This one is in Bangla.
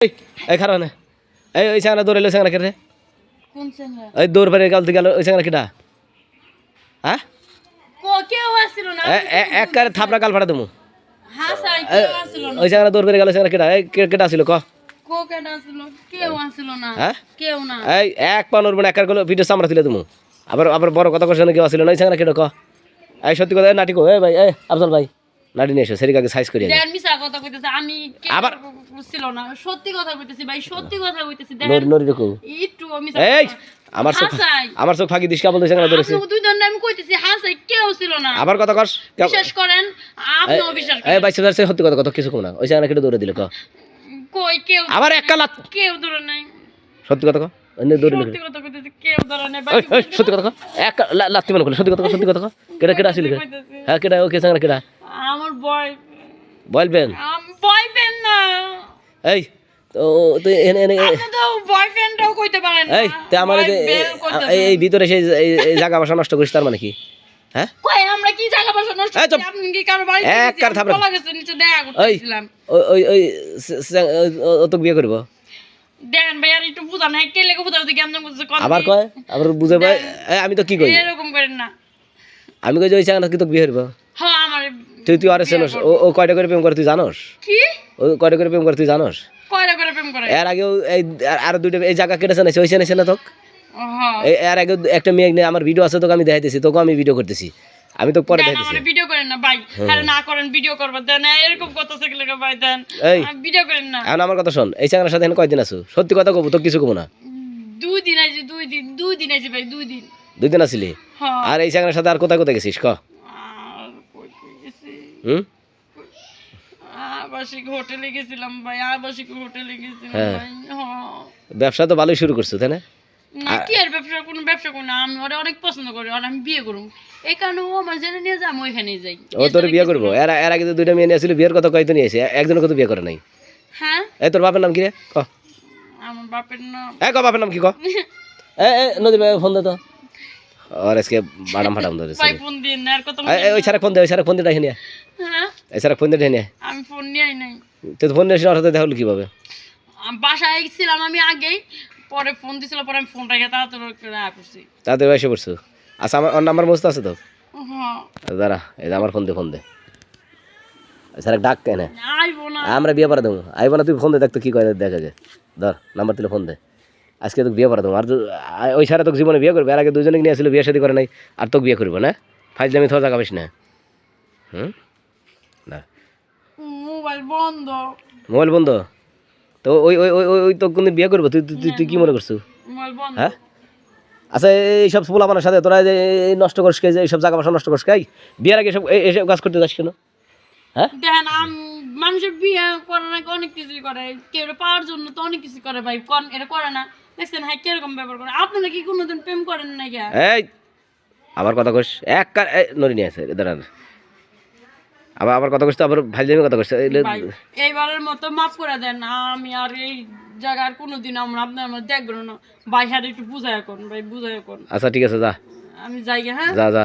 এই এই খারাপ না। এই ওই সাংরা দৌড়াইলো সাংরা কে রে কোন চেঙ্গা দৌড় পারে গাল গেল ওই সাংরা কিটা? হ্যাঁ? এ- এ- এক কারে থাপড়া গাল ফাটা আসছিল না। ওই সাংরা দৌড় পেরে গেল সাংরা কিটা এই কেটা ছিল ক? হ্যাঁ? এই এক পা নড়বে না এক গেলো ভিডিও তুলে আবার আবার বড় কথা কেউ আসছিল না সাংরা কেটা ক? এই সত্যি কথা এই নাটি কো এই ভাই এই আফজল ভাই। নাটি নিয়ে এসো সেরিকাকে সাইজ করিয়ে দেন মিছা কথা কইতেছে আমি আবার- ছিল না সত্যি কথা কইতেছি ভাই সত্যি কথা কইতেছি রেখো একটু মিছা এই আমার চোখ আমার চোখ ফাঁকি দিস কাবল দুই দণ্ডে আমি কইতেছি হাসাই কেউ ছিল না। আবার কথা কস বিশ্বাস করেন আপনিও বিশ্বাস এই বাইশ সত্যি কথা কত কিছু কম না। ওই সাংরা কেটে দৌড়ে দিলে ক। কই কেউ আবার এক কালাত। কেউ ধরে নাই। সত্যি কথা ক। অন্য দৌড়ে সত্যি কথা কইতেছি কেউ নাই। ভাই সত্যি কথা ক। এক লা- লাত্তি মনে করলে সত্যি কথা ক সত্যি কথা ক। কেটা কেটা আসিল হ্যাঁ কেটা ওকে সাংরা কেটা বয় বলবেন বয়ফ্রেন্ড না। এই তো তুই এনে এনে আপনি কইতে পারেন এই তে আমার এই যে Boyfriend কইতেছেন। এই- এই ভিতরে সেই এই- এই জায়গা বাসা নষ্ট করিস তার মানে কি? হ্যাঁ? কই আমরা কি জায়গা বসে নষ্ট করি? আপনি কি কারও বাড়ি এক কার থাপড়া। বলা গেছে নিচে দেখা করতেছিলাম ওই ওই ওই সে- সে- ও- বিয়ে করব? দেন ভাই আর একটু হ্যাঁ কে লেগে বুঝাতে কেমন বুঝছে কোন আবার কয়? আবার বুঝে ভাই আমি তো কি কই? এরকম করেন না। আমি কই যে ওই কি তোকে বিয়ে করব? তুই তুই আরে চেনস ও ও কয়টা করে প্রেম করে তুই জানোস? কি? ও কয়টা করে প্রেম করে তুই জানোস? কয়টা করে প্রেম করে? এর আগেও এই আর- দুইটা এই জায়গা কেটেছে না ওই চেনেছে না তোকে হ্যাঁ এর আগে একটা মেয়ে নিয়ে আমার ভিডিও আছে তোকে আমি দেখাইতেছি তোকে আমি ভিডিও করতেছি। আমি তোকে পরে দেখাইতেছি। ভিডিও করেন না ভাই। আরে না করেন ভিডিও করবেন দেন এরকম কথা শিখলে ভাই? দেন এই। ভিডিও করেন না। এখন আমার কথা শোন এই চাঙ্গার সাথে এখন কয়দিন আছো? সত্যি কথা কবো তো কিছু কবো না। দুই দিন আছে দুই দিন দুই দিন আছে ভাই দুই দিন। দুই দিন আসিলি হ্যাঁ। আর এই চাঙ্গার সাথে আর কোথায় কোথায় গেছিস? ক? হুম? আবাসিক হোটেলে গেছিলাম ভাই আবাসিক হোটেলে গেছিলাম হ্যাঁ। ভাই হ্যাঁ ব্যবসা তো ভালোই শুরু করছ তাই না? না কি আর ব্যবসা কোনো ব্যবসা করি না আমি ওরা অনেক পছন্দ করি আর আমি বিয়ে এই কারণে ও আমার জেনে নিয়ে যায় আমি যাই। ও তোর বিয়ে করব? এর এর আগে তো দুইটা মেয়ে বিয়ের কথা কয়তো একজনের বিয়ে করে নাই। হ্যাঁ? এই তোর বাপের নাম কি রে? ক। আমার বাপের নাম এ ক বাপের নাম কি ক? এ এ নদীর ফোন দে তো। আর আজকে বাদাম ফাটাম ধরেছে ভাই ফোন দিন আর কত ওই সারা ফোন দে ওই সারা ফোন নিয়ে হ্যাঁ এই সারা ফোন নিয়ে আমি ফোন নিয়ে নাই তুই তো ফোন নিয়ে দেখা হলো কীভাবে আমি বাসায় আমি আগেই পরে ফোন দিছিল পরে আমি ফোনটা গিয়ে তাড়াতাড়ি করে করছি তাদের এসে পড়ছো আচ্ছা আমার ওর নাম্বার মস্ত আছে তো হ্যাঁ দাঁড়া এই আমার ফোন দে ফোন দে স্যার ডাক কেন আমরা বিয়ে পারা দেবো আইব না তুই ফোন দে দেখতো কি করে দেখা যায় ধর নাম্বার তুলে ফোন দে আজকে তোকে বিয়ে দেবো আর ওই সারা তোকে জীবনে বিয়ে করবে? আর আগে দুজনে নিয়ে আসলে বিয়ে শাদী করে নাই আর তোকে বিয়ে করব না? ফাইজ আমি থোড়া জায়গা পাইস না। হুম? না। মোবাইল বন্ধ। মোবাইল বন্ধ? তো ওই ওই ওই ওই তো কোনদিন বিয়ে করব? তুই তুই- তুই কি মনে করছ? মোবাইল বন্ধ। হ্যাঁ? আচ্ছা এইসব পোলাপানের সাথে তোরা যে এই নষ্ট করিস কে যে এইসব জায়গা বাসা নষ্ট করিস কে বিয়ের আগে এসব এই- এইসব কাজ করতে যাস কেন? হ্যাঁ? দেখেন মানুষের বিয়ে করে নাকি অনেক কিছুই করে। কেউ পাওয়ার জন্য তো অনেক কিছু করে ভাই এটা করে না। দেখছেন হ্যাঁ কীরকম ব্যাপার করে। আপনারা কি কোনোদিন প্রেম করেন না কি এই আবার কথা কইস এক কার নরি নিয়ে আছে দাঁড়ান। আবার আবার কথা কইস তো আবার ভাই জানি কথা কইস এই- এইবারের মতো মাফ করে দেন আমি আর এই জায়গার কোনোদিন আমরা আপনার মধ্যে দেখব না। ভাই হ্যাঁ একটু বুঝাই করুন ভাই বুঝাই করুন আচ্ছা ঠিক আছে যা। আমি যাই হ্যাঁ? যা যা।